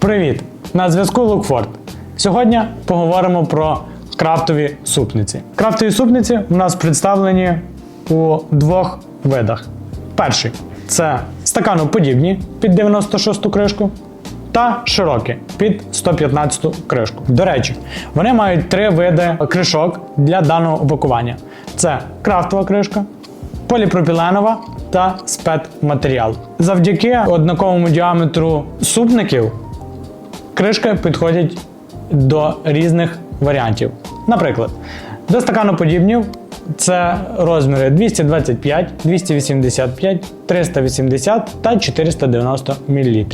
Привіт! На зв'язку Лукфорд. Сьогодні поговоримо про крафтові супниці. Крафтові супниці у нас представлені у двох видах. Перший це стаканоподібні під 96-ту кришку та широкі під 115-ту кришку. До речі, вони мають три види кришок для даного упакування: це крафтова кришка, поліпропіленова та спецматеріал. Завдяки однаковому діаметру супників кришки підходять до різних варіантів. Наприклад, до стаканоподібнів це розміри 225, 285, 380 та 490 мл.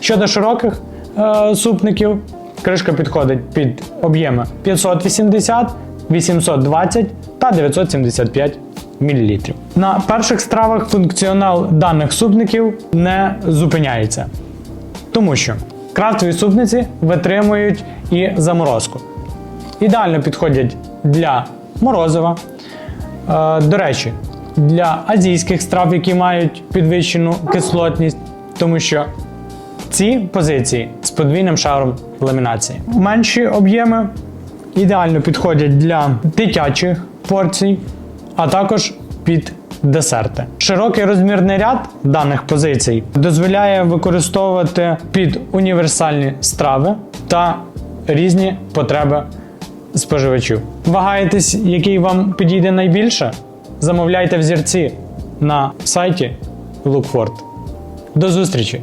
Щодо широких е, супників, кришка підходить під об'єми 580, 820 та 975 мл. На перших стравах функціонал даних супників не зупиняється. Тому що крафтові супниці витримують і заморозку. Ідеально підходять для морозива. Е, До речі, для азійських страв, які мають підвищену кислотність, тому що ці позиції з подвійним шаром ламінації. Менші об'єми ідеально підходять для дитячих порцій, а також під десерти. Широкий розмірний ряд даних позицій дозволяє використовувати під універсальні страви та різні потреби споживачів. Вагаєтесь, який вам підійде найбільше? Замовляйте взірці на сайті Lookford. До зустрічі!